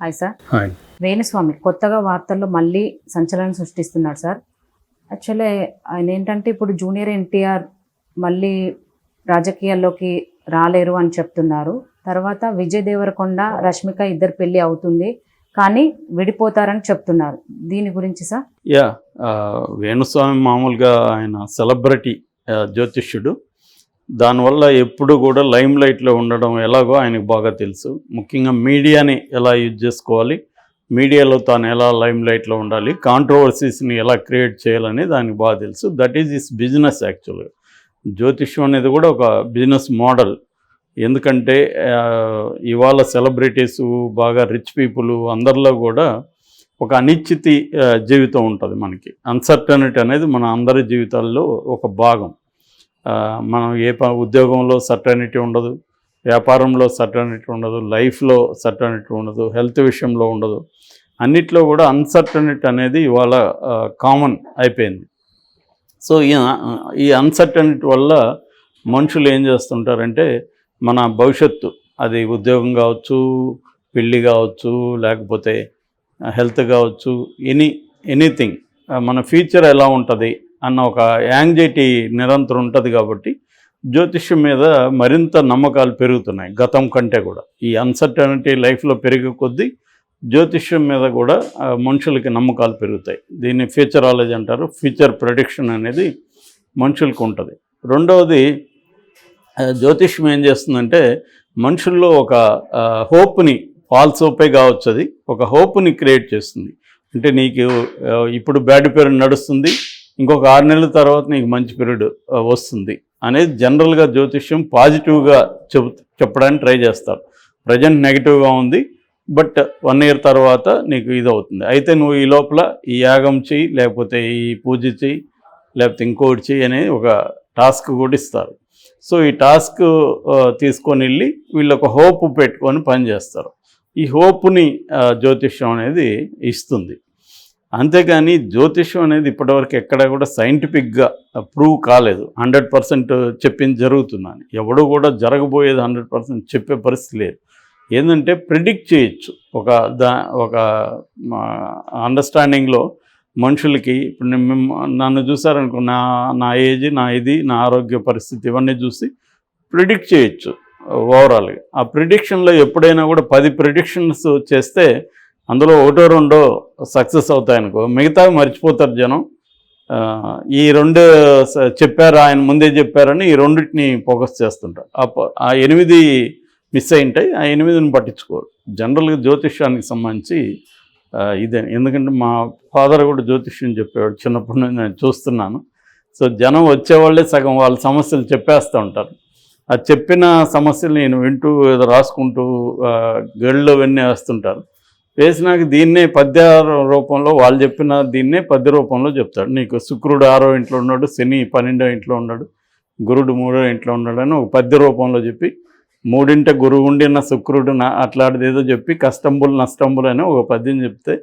Hi sir Venu Swamy కొత్తగా వార్తల్లో మళ్ళీ సంచలనం సృష్టిస్తున్నాడు సార్ యాక్చువల్లీ ఆయన ఏంటంటే ఇప్పుడు జూనియర్ ఎన్టీఆర్ మళ్ళీ రాజకీయాల్లోకి రాలేరు అని చెప్తున్నారు. తర్వాత విజయ్ దేవరకొండ రష్మిక ఇద్దరు పెళ్ళి అవుతుంది కానీ విడిపోతారని చెప్తున్నారు. దీని గురించి సార్ యా ఆ, వేణుస్వామి మామూలుగా ఆయన సెలబ్రిటీ ఆ, జ్యోతిష్యుడు. దానివల్ల ఎప్పుడు కూడా లైమ్ లైట్లో ఉండడం ఎలాగో ఆయనకు బాగా తెలుసు. ముఖ్యంగా మీడియాని ఎలా యూజ్ చేసుకోవాలి మీడియాలో తాను ఎలా లైమ్ లైట్లో ఉండాలి కాంట్రవర్సీస్ని ఎలా క్రియేట్ చేయాలని దానికి బాగా తెలుసు. దట్ ఈజ్ ఇస్ బిజినెస్ యాక్చువల్గా. జ్యోతిష్యం అనేది కూడా ఒక బిజినెస్ మోడల్. ఎందుకంటే ఇవాళ సెలబ్రిటీస్ బాగా రిచ్ పీపుల్ అందరిలో కూడా ఒక అనిశ్చితి జీవితం ఉంటుంది మనకి. అన్సర్టనిటీ అనేది మన అందరి జీవితాల్లో ఒక భాగం. మనం ఏ ప ఉద్యోగంలో సర్టర్నిటీ ఉండదు వ్యాపారంలో సర్టర్నిటీ ఉండదు లైఫ్లో సర్టర్నిటీ ఉండదు హెల్త్ విషయంలో ఉండదు. అన్నిట్లో కూడా అన్సర్టనిటీ అనేది ఇవాళ కామన్ అయిపోయింది. సో ఈ ఈ అన్సర్టనిటీ వల్ల మనుషులు ఏం చేస్తుంటారంటే మన భవిష్యత్తు అది ఉద్యోగం కావచ్చు పెళ్ళి కావచ్చు లేకపోతే హెల్త్ కావచ్చు ఎనీ ఎనీథింగ్. మన ఫ్యూచర్ ఎలా ఉంటుంది అన్న ఒక యాంగ్జైటీ నిరంతరం ఉంటుంది కాబట్టి జ్యోతిష్యం మీద మరింత నమ్మకాలు పెరుగుతున్నాయి గతం కంటే కూడా. ఈ అన్సర్టనిటీ లైఫ్లో పెరిగే కొద్దీ జ్యోతిష్యం మీద కూడా మనుషులకి నమ్మకాలు పెరుగుతాయి. దీన్ని ఫ్యూచరాలజీ అంటారు. ఫ్యూచర్ ప్రొడిక్షన్ అనేది మనుషులకు ఉంటుంది. రెండవది జ్యోతిష్యం ఏం చేస్తుందంటే మనుషుల్లో ఒక హోప్ని ఫాల్స్ హోపే కావచ్చు అది ఒక హోప్ని క్రియేట్ చేస్తుంది. అంటే నీకు ఇప్పుడు బ్యాడ్ పేరు నడుస్తుంది ఇంకొక ఆరు నెలల తర్వాత నీకు మంచి పీరియడ్ వస్తుంది అనేది జనరల్గా జ్యోతిష్యం పాజిటివ్గా చెప్ చెప్పడానికి ట్రై చేస్తారు. ప్రజెంట్ నెగిటివ్గా ఉంది బట్ వన్ ఇయర్ తర్వాత నీకు ఇది అవుతుంది. అయితే నువ్వు ఈ లోపల ఈ యాగం చెయ్యి లేకపోతే ఈ పూజ చెయ్యి లేకపోతే ఇంకోటి చెయ్యి అనేది ఒక టాస్క్ కూడా ఇస్తారు. సో ఈ టాస్క్ తీసుకొని వెళ్ళి వీళ్ళు ఒక హోప్ పెట్టుకొని పనిచేస్తారు ఈ హోప్ని జ్యోతిష్యం అనేది ఇస్తుంది. అంతేకాని జ్యోతిష్యం అనేది ఇప్పటివరకు ఎక్కడ కూడా సైంటిఫిక్గా ప్రూవ్ కాలేదు. హండ్రెడ్ పర్సెంట్ చెప్పింది జరుగుతున్నాను ఎవడు కూడా జరగబోయేది హండ్రెడ్ పర్సెంట్ చెప్పే పరిస్థితి లేదు. ఏంటంటే ప్రిడిక్ట్ చేయొచ్చు. ఒక దా ఒక అండర్స్టాండింగ్లో మనుషులకి ఇప్పుడు నన్ను చూసారనుకో నా నా ఏజ్ నా ఇది నా ఆరోగ్య పరిస్థితి ఇవన్నీ చూసి ప్రిడిక్ట్ చేయొచ్చు ఓవరాల్గా. ఆ ప్రిడిక్షన్లో ఎప్పుడైనా కూడా పది ప్రిడిక్షన్స్ చేస్తే అందులో ఒకటో రెండో సక్సెస్ అవుతాయనుకో మిగతావి మర్చిపోతారు జనం. ఈ రెండు చెప్పారు ఆయన ముందే చెప్పారని ఈ రెండింటిని ఫోకస్ చేస్తుంటారు. ఆ ఆ ఎనిమిది మిస్ అయి ఉంటాయి ఆ ఎనిమిదిని పట్టించుకోరు. జనరల్గా జ్యోతిష్యానికి సంబంధించి ఇదే. ఎందుకంటే మా ఫాదర్ కూడా జ్యోతిష్యం చెప్పేవాడు. చిన్నప్పటి నుంచి నేను చూస్తున్నాను. సో జనం వచ్చేవాళ్ళే సగం వాళ్ళ సమస్యలు చెప్పేస్తూ ఉంటారు. ఆ చెప్పిన సమస్యలు నేను వింటూ ఏదో రాసుకుంటూ ఆ, గడిలో అవన్నీ వేస్తుంటారు వేసినాక దీన్నే పద్య రూపంలో వాళ్ళు చెప్పిన దీన్నే పద్య రూపంలో చెప్తాడు. నీకు శుక్రుడు ఆరో ఇంట్లో ఉన్నాడు శని పన్నెండో ఇంట్లో ఉన్నాడు గురుడు మూడో ఇంట్లో ఉన్నాడు అని ఒక పద్య రూపంలో చెప్పి మూడింట గురువు ఉండిన శుక్రుడు నా అట్లాంటిది ఏదో చెప్పి కష్టంబులు నష్టంబులు అని ఒక పద్యం చెప్తే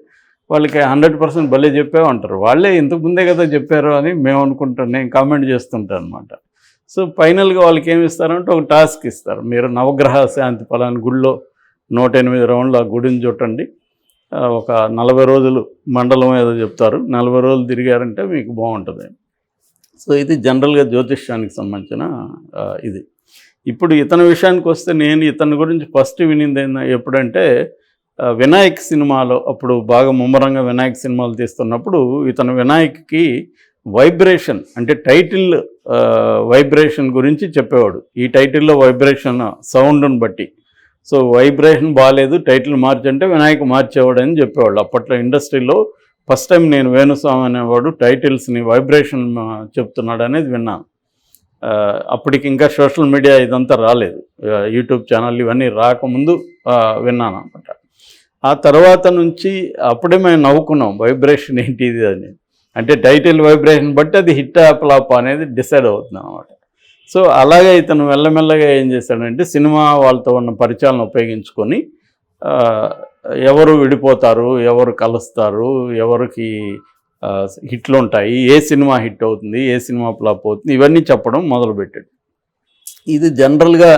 వాళ్ళకి హండ్రెడ్ పర్సెంట్ భలే చెప్పావు అంటారు. వాళ్ళే ఇంతకు ముందే కదా చెప్పారు అని మేము అనుకుంటాం నేను కామెంట్ చేస్తుంటాను అనమాట సో ఫైనల్గా వాళ్ళకి ఏమి ఇస్తారంటే ఒక టాస్క్ ఇస్తారు. మీరు నవగ్రహ శాంతి ఫలాన్ని గుళ్ళో నూట ఎనిమిది రౌండ్లు ఆ గుడిని చుట్టండి ఒక నలభై రోజులు మండలం ఏదో చెప్తారు. నలభై రోజులు తిరిగారంటే మీకు బాగుంటుంది. సో ఇది జనరల్గా జ్యోతిష్యానికి సంబంధించిన ఇది. ఇప్పుడు ఇతని విషయానికి వస్తే నేను ఇతని గురించి ఫస్ట్ వినింది ఏంద ఎప్పుడంటే వినాయక్ సినిమాలో అప్పుడు బాగా ముమ్మరంగా వినాయక్ సినిమాలు తీస్తున్నప్పుడు ఇతను వినాయక్కి వైబ్రేషన్ అంటే టైటిల్ వైబ్రేషన్ గురించి చెప్పేవాడు. ఈ టైటిల్లో వైబ్రేషన్ సౌండ్ని బట్టి. సో వైబ్రేషన్ బాగాలేదు టైటిల్ మార్చంటే వినాయక మార్చేవాడు అని చెప్పేవాళ్ళు. అప్పట్లో ఇండస్ట్రీలో ఫస్ట్ టైం నేను వేణుస్వామి అనేవాడు టైటిల్స్ని వైబ్రేషన్ చెప్తున్నాడు అనేది విన్నాను అప్పటికి ఇంకా సోషల్ మీడియా ఇదంతా రాలేదు. యూట్యూబ్ ఛానల్ ఇవన్నీ రాకముందు విన్నాను అనమాట ఆ తర్వాత నుంచి అప్పుడే మేము నవ్వుకున్నాం వైబ్రేషన్ ఏంటి ఇది అని. అంటే టైటిల్ వైబ్రేషన్ బట్టి అది హిట్ ఫ్లాప్ అనేది డిసైడ్ అవుతుంది అనమాట సో అలాగే ఇతను మెల్లమెల్లగా ఏం చేశాడంటే సినిమా వాళ్ళతో ఉన్న పరిచయాలను ఉపయోగించుకొని ఎవరు విడిపోతారు ఎవరు కలుస్తారు ఎవరికి హిట్లు ఉంటాయి ఏ సినిమా హిట్ అవుతుంది ఏ సినిమా ఫ్లాప్ అవుతుంది ఇవన్నీ చెప్పడం మొదలుపెట్టాడు. ఇది జనరల్గా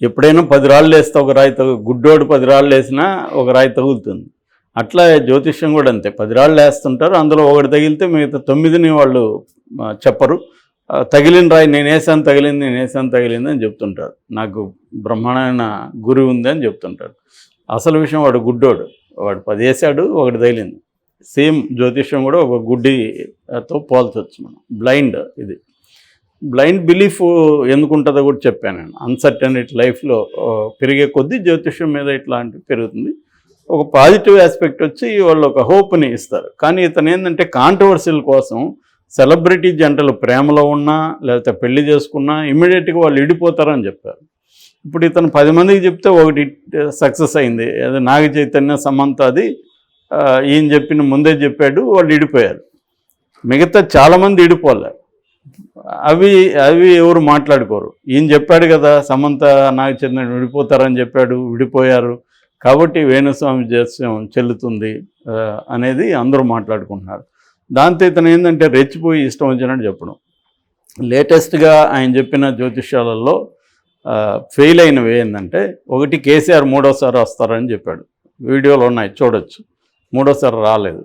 ఎప్పుడైనా పది రాళ్ళు వేస్తే ఒక రాయి తగు గుడ్డోడు పది రాళ్ళు వేసినా ఒక రాయి తగులుతుంది. అట్లా జ్యోతిష్యం కూడా అంతే. పది రాళ్ళు వేస్తుంటారు అందులో ఒకటి తగిలితే మిగతా తొమ్మిదిని వాళ్ళు చెప్పరు. తగిలిన రాయి నేను వేసాను తగిలింది నేను వేసాను తగిలింది అని చెప్తుంటారు నాకు బ్రహ్మాండమైన గురి ఉంది అని చెప్తుంటాడు. అసలు విషయం వాడు గుడ్డోడు. వాడు పది వేసాడు ఒకటి తగిలింది. సేమ్ జ్యోతిష్యం కూడా ఒక గుడ్డితో పోల్చవచ్చు మనం. బ్లైండ్ ఇది. బ్లైండ్ బిలీఫ్ ఎందుకు ఉంటుందో కూడా చెప్పాను నేను. అన్సర్టనిటీ లైఫ్లో పెరిగే కొద్దీ జ్యోతిష్యం మీద ఇట్లాంటివి పెరుగుతుంది. ఒక పాజిటివ్ ఆస్పెక్ట్ వచ్చి వాళ్ళు ఒక హోప్ని ఇస్తారు. కానీ ఇతను ఏంటంటే కాంట్రవర్సీల కోసం సెలబ్రిటీ జంటలు ప్రేమలో ఉన్నా లేకపోతే పెళ్ళి చేసుకున్నా ఇమ్మీడియట్గా వాళ్ళు ఇడిపోతారని చెప్పారు. ఇప్పుడు ఇతను పది మందికి చెప్తే ఒకటి సక్సెస్ అయింది. అదే నాగ చైతన్య సమంత అది ఈయన చెప్పిన ముందే చెప్పాడు వాళ్ళు ఇడిపోయారు మిగతా చాలామంది ఇడిపోలే అవి అవి ఎవరు మాట్లాడుకోరు. ఈయన చెప్పాడు కదా సమంత నాగ చైతన్య విడిపోతారని చెప్పాడు విడిపోయారు. కాబట్టి వేణుస్వామి జస్యం చెల్లుతుంది అనేది అందరూ మాట్లాడుకుంటున్నారు. దాంతో ఇతను ఏంటంటే రెచ్చిపోయి ఇష్టం వచ్చినట్టు చెప్పడం. లేటెస్ట్గా ఆయన చెప్పిన జ్యోతిష్యాలలో ఫెయిల్ అయినవి ఏంటంటే ఒకటి కేసీఆర్ మూడోసారి వస్తారని చెప్పాడు. వీడియోలు ఉన్నాయి చూడొచ్చు. మూడోసారి రాలేదు.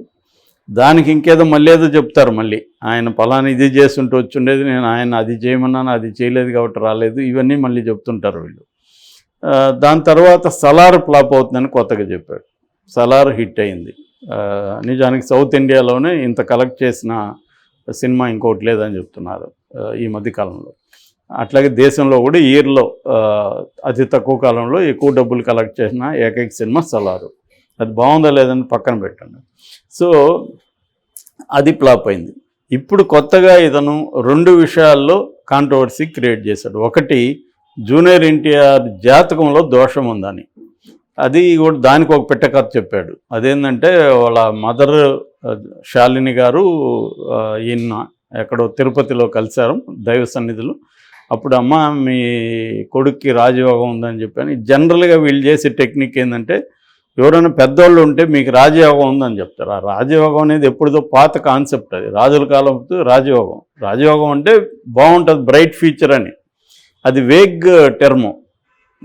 దానికి ఇంకేదో మళ్ళీ ఏదో చెప్తారు మళ్ళీ. ఆయన పలానా ఇది చేస్తుంటే వచ్చుండేది నేను ఆయన అది చేయమన్నాను అది చేయలేదు కాబట్టి రాలేదు. ఇవన్నీ మళ్ళీ చెప్తుంటారు వీళ్ళు. దాని తర్వాత సలార్ ఫ్లాప్ అవుతుందని కొత్తగా చెప్పాడు. సలార్ హిట్ అయింది. నిజానికి సౌత్ ఇండియాలోనే ఇంత కలెక్ట్ చేసిన సినిమా ఇంకోటి లేదని చెప్తున్నారు ఈ మధ్య కాలంలో. అట్లాగే దేశంలో కూడా ఇయర్లో అతి తక్కువ కాలంలో ఎక్కువ డబ్బులు కలెక్ట్ చేసిన ఏకైక సినిమా సలారు. అది బాగుందా లేదని పక్కన పెట్టండి. సో అది ఫ్లాప్ అయింది. ఇప్పుడు కొత్తగా ఇతను రెండు విషయాల్లో కాంట్రవర్సీ క్రియేట్ చేశాడు. ఒకటి జూనియర్ ఎన్టీఆర్ జాతకంలో దోషం ఉందని. అది కూడా దానికి ఒక పెట్టె కథ చెప్పాడు. అదేంటంటే వాళ్ళ మదర్ శాలిని గారు ఈయన ఎక్కడో తిరుపతిలో కలిశారు దైవ సన్నిధిలో. అప్పుడు అమ్మ మీ కొడుక్కి రాజయోగం ఉందని చెప్పాను. జనరల్గా వీళ్ళు చేసే టెక్నిక్ ఏంటంటే ఎవరైనా పెద్దోళ్ళు ఉంటే మీకు రాజయోగం ఉందని చెప్తారు. ఆ రాజయోగం అనేది ఎప్పుడుదో పాత కాన్సెప్ట్ అది. రాజుల కాలం రాజయోగం. రాజయోగం అంటే బాగుంటుంది బ్రైట్ ఫ్యూచర్ అని. అది వేగ్ టెర్మ్.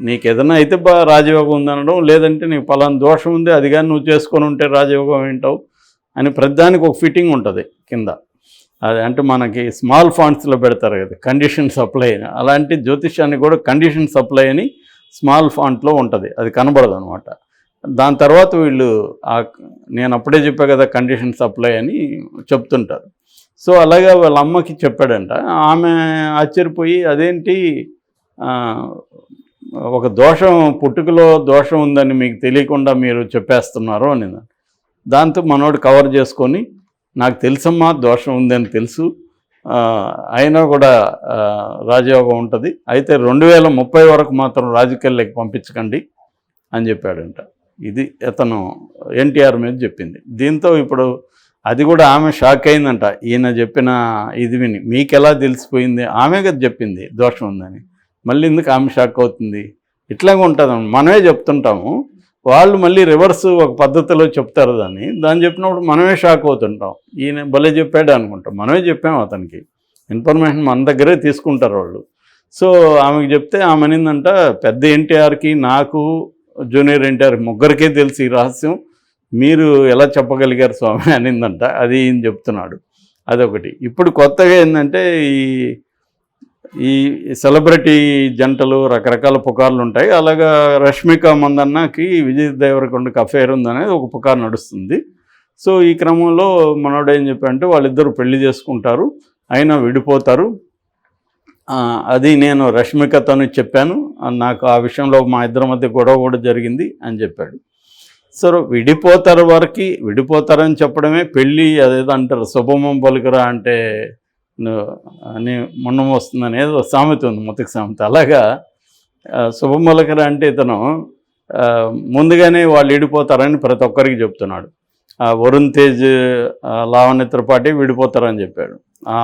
నీకు ఏదైనా అయితే బా రాజయోగం ఉందనడం లేదంటే నీకు పలానా దోషం ఉంది అది కానీ నువ్వు చేసుకొని ఉంటే రాజయోగం ఏంటావు అని ప్రతిదానికి ఒక ఫిట్టింగ్ ఉంటుంది కింద. అది అంటే మనకి స్మాల్ ఫాంట్స్లో పెడతారు కదా కండిషన్ సప్లై అని. అలాంటి జ్యోతిష్యాన్ని కూడా కండిషన్ సప్లై అని స్మాల్ ఫాంట్లో ఉంటుంది. అది కనబడదు అనమాట దాని తర్వాత వీళ్ళు ఆ నేను అప్పుడే చెప్పా కదా కండిషన్ సప్లై అని చెప్తుంటారు. సో అలాగే వాళ్ళ అమ్మకి చెప్పాడంట. ఆమె ఆశ్చర్యపోయి అదేంటి? ఒక దోషం పుట్టుకలో దోషం ఉందని మీకు తెలియకుండా మీరు చెప్పేస్తున్నారు అని దాంతో మనోడు కవర్ చేసుకొని నాకు తెలుసమ్మా దోషం ఉందని తెలుసు అయినా కూడా రాజయోగం ఉంటుంది అయితే రెండు వేల ముప్పై వరకు మాత్రం రాజకీయాల్లోకి పంపించకండి అని చెప్పాడంట. ఇది అతను ఎన్టీఆర్ మీద చెప్పింది. దీంతో ఇప్పుడు అది కూడా ఆమె షాక్ అయిందంట. ఈయన చెప్పిన ఇది విని మీకు ఎలా తెలిసిపోయింది? ఆమె కదా చెప్పింది దోషం ఉందని. మళ్ళీ ఎందుకు ఆమె షాక్ అవుతుంది? ఇట్లాగే ఉంటుంది మనమే చెప్తుంటాము. వాళ్ళు మళ్ళీ రివర్స్ ఒక పద్ధతిలో చెప్తారు దాన్ని. దాన్ని చెప్పినప్పుడు మనమే షాక్ అవుతుంటాం. ఈయన భలే చెప్పాడు అనుకుంటాం. మనమే చెప్పాము అతనికి. ఇన్ఫర్మేషన్ మన దగ్గరే తీసుకుంటారు వాళ్ళు. సో ఆమెకు చెప్తే ఆమె అనిందంట పెద్ద ఎన్టీఆర్కి నాకు జూనియర్ ఎన్టీఆర్ ముగ్గురికే తెలిసి ఈ రహస్యం. మీరు ఎలా చెప్పగలిగారు స్వామి? అనిందంట. అది ఈయన చెప్తున్నాడు. అదొకటి. ఇప్పుడు కొత్తగా ఏంటంటే ఈ ఈ సెలబ్రిటీ జంటలు రకరకాల పుకార్లు ఉంటాయి. అలాగా రష్మిక మందన్నకి విజయ్ దేవరకొండకి అఫేర్ ఉందనేది ఒక పుకార్ నడుస్తుంది. సో ఈ క్రమంలో మనోడు ఏం చెప్పాడంటే వాళ్ళిద్దరు పెళ్ళి చేసుకుంటారు అయినా విడిపోతారు. అది నేను రష్మికతోని చెప్పాను. నాకు ఆ విషయంలో మా ఇద్దరి మధ్య గొడవ కూడా జరిగింది అని చెప్పాడు. సో విడిపోతారు వరకు విడిపోతారని చెప్పడమే పెళ్ళి అదేదో అంటారు శుభమం పలుకురా అంటే అని మొన్న వస్తుందని ఏదో సామెత ఉంది ముతక సామెత. అలాగా శుభమలకర అంటే ఇతను ముందుగానే వాళ్ళు విడిపోతారని ప్రతి ఒక్కరికి చెప్తున్నాడు. వరుణ్ తేజ్ ఆ, లావణ్య త్రిపాఠి విడిపోతారని చెప్పాడు.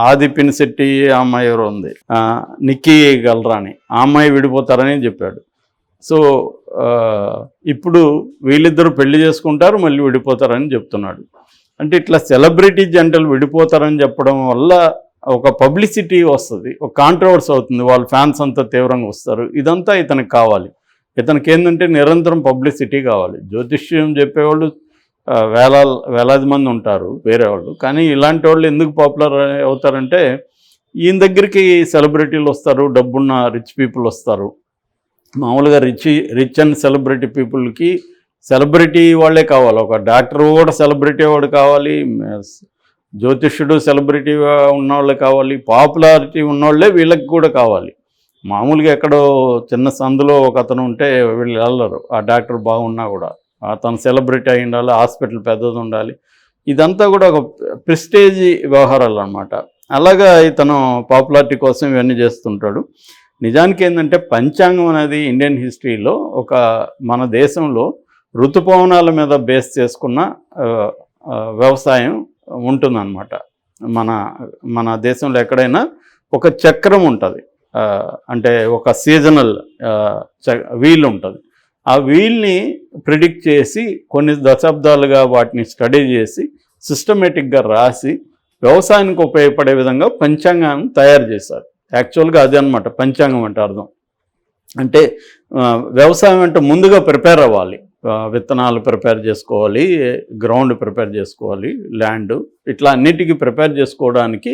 ఆది పినిశెట్టి ఆ అమ్మాయి ఎవరు ఉంది. నిక్కీ గల్రాని ఆ అమ్మాయి విడిపోతారని చెప్పాడు. సో ఇప్పుడు వీళ్ళిద్దరూ పెళ్ళి చేసుకుంటారు మళ్ళీ విడిపోతారని చెప్తున్నాడు. అంటే ఇట్లా సెలబ్రిటీ జంటలు విడిపోతారని చెప్పడం వల్ల ఒక పబ్లిసిటీ వస్తుంది ఒక కాంట్రవర్సీ అవుతుంది వాళ్ళ ఫ్యాన్స్ అంతా తీవ్రంగా వస్తారు. ఇదంతా ఇతనికి కావాలి. ఇతనికి ఏంటంటే నిరంతరం పబ్లిసిటీ కావాలి. జ్యోతిష్యం చెప్పేవాళ్ళు వేల వేలాది మంది ఉంటారు వేరే వాళ్ళు. కానీ ఇలాంటి వాళ్ళు ఎందుకు పాపులర్ అవుతారంటే ఈయన దగ్గరికి సెలబ్రిటీలు వస్తారు డబ్బున్న రిచ్ పీపుల్ వస్తారు. మామూలుగా రిచ్ రిచ్ అండ్ సెలబ్రిటీ పీపుల్కి సెలబ్రిటీ వాళ్ళే కావాలి. ఒక డాక్టర్ కూడా సెలబ్రిటీ వాడు కావాలి జ్యోతిష్యుడు సెలబ్రిటీ ఉన్నవాళ్ళే కావాలి పాపులారిటీ ఉన్నవాళ్ళే వీళ్ళకి కూడా కావాలి. మామూలుగా ఎక్కడో చిన్న సందులో ఒక అతను ఉంటే వీళ్ళు వెళ్ళరు. ఆ డాక్టర్ బాగున్నా కూడా. అతను సెలబ్రిటీ అయి ఉండాలి హాస్పిటల్ పెద్దది ఉండాలి. ఇదంతా కూడా ఒక ప్రిస్టేజీ వ్యవహారాలు అనమాట అలాగా ఇతను పాపులారిటీ కోసం ఇవన్నీ చేస్తుంటాడు. నిజానికి ఏంటంటే పంచాంగం అనేది ఇండియన్ హిస్టరీలో ఒక మన దేశంలో ఋతుపవనాల మీద బేస్ చేసుకున్న వ్యవసాయం ఉంటుందన్నమాట. మన మన దేశంలో ఎక్కడైనా ఒక చక్రం ఉంటుంది. అంటే ఒక సీజనల్ వీల్ ఉంటుంది. ఆ వీల్ని ప్రిడిక్ట్ చేసి కొన్ని దశాబ్దాలుగా వాటిని స్టడీ చేసి సిస్టమేటిక్గా రాసి వ్యవసాయానికి ఉపయోగపడే విధంగా పంచాంగాన్ని తయారు చేశారు. యాక్చువల్గా అదే అనమాట పంచాంగం అంటే అర్థం. అంటే వ్యవసాయం అంటే ముందుగా ప్రిపేర్ అవ్వాలి. విత్తనాలు ప్రిపేర్ చేసుకోవాలి గ్రౌండ్ ప్రిపేర్ చేసుకోవాలి ల్యాండ్ ఇట్లా అన్నిటికీ ప్రిపేర్ చేసుకోవడానికి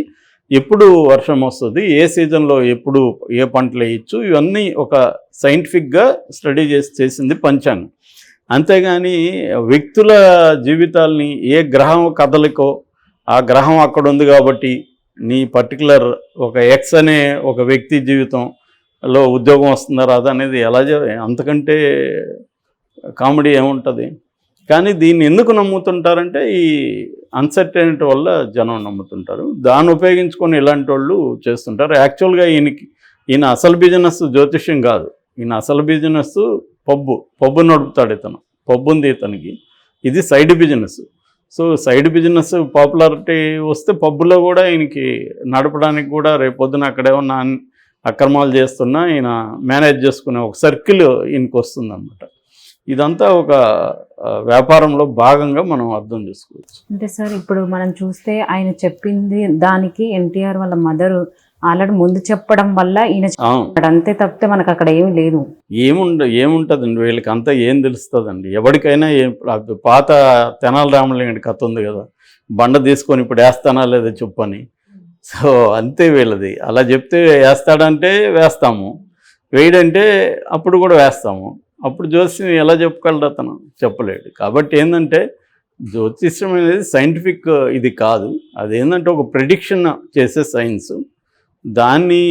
ఎప్పుడు వర్షం వస్తుంది ఏ సీజన్లో ఎప్పుడు ఏ పంటలు వేయచ్చు ఇవన్నీ ఒక సైంటిఫిక్గా స్టడీ చేసి చేసింది పంచాంగం. అంతేగాని వ్యక్తుల జీవితాల్ని ఏ గ్రహం కదలికో ఆ గ్రహం అక్కడ ఉంది కాబట్టి నీ పర్టికులర్ ఒక ఎక్స్ అనే ఒక వ్యక్తి జీవితంలో ఉద్యోగం వస్తుందా రాదా అనేది ఎలా అంతకంటే కామెడీ ఏముంటుంది? కానీ దీన్ని ఎందుకు నమ్ముతుంటారంటే ఈ అన్సర్టెనిటీ వల్ల జనం నమ్ముతుంటారు. దాన్ని ఉపయోగించుకొని ఇలాంటి వాళ్ళు చేస్తుంటారు. యాక్చువల్గా ఈయనకి ఈయన అసలు బిజినెస్ జ్యోతిష్యం కాదు. ఈయన అసలు బిజినెస్ పబ్బు పబ్బు నడుపుతాడు ఇతను. పబ్బు ఉంది ఇతనికి. ఇది side business. So side business popularity వస్తే పబ్బులో కూడా ఈయనకి నడపడానికి కూడా రేపు అక్కడేమన్నా అక్రమాలు చేస్తున్నా ఈయన మేనేజ్ చేసుకునే ఒక సర్కిల్ ఈయనకి వస్తుందన్నమాట ఇదంతా ఒక వ్యాపారంలో భాగంగా మనం అర్థం చేసుకోవచ్చు. అంటే సార్ ఇప్పుడు మనం చూస్తే ఆయన చెప్పింది దానికి ఎన్టీఆర్ వాళ్ళ మదర్ ఆల్రెడీ ముందు చెప్పడం వల్ల ఈయన. అంతే తప్పితే మనకు అక్కడ ఏమీ లేదు. ఏముండ ఏముంటుందండి? వీళ్ళకి అంతా ఏం తెలుస్తుందండి? ఎవరికైనా పాత తెనాల రామలింగడి కథ ఉంది కదా? బండ తీసుకొని ఇప్పుడు వేస్తానా లేదా చెప్పని? సో అంతే వీళ్ళది. అలా చెప్తే వేస్తాడంటే వేస్తాము. వేయడంటే అప్పుడు కూడా వేస్తాము. అప్పుడు జ్యోతిష్యం ఎలా చెప్పగలడు అతను? చెప్పలేడు. కాబట్టి ఏంటంటే జ్యోతిష్యం అనేది సైంటిఫిక్ ఇది కాదు. అదేంటంటే ఒక ప్రిడిక్షన్ చేసే సైన్స్ దాన్ని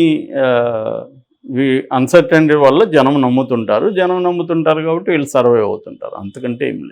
అన్సర్టనిటీ వల్ల జనం నమ్ముతుంటారు. జనం నమ్ముతుంటారు కాబట్టి వీళ్ళు సర్వే అవుతుంటారు. అంతకంటే ఏం లేదు.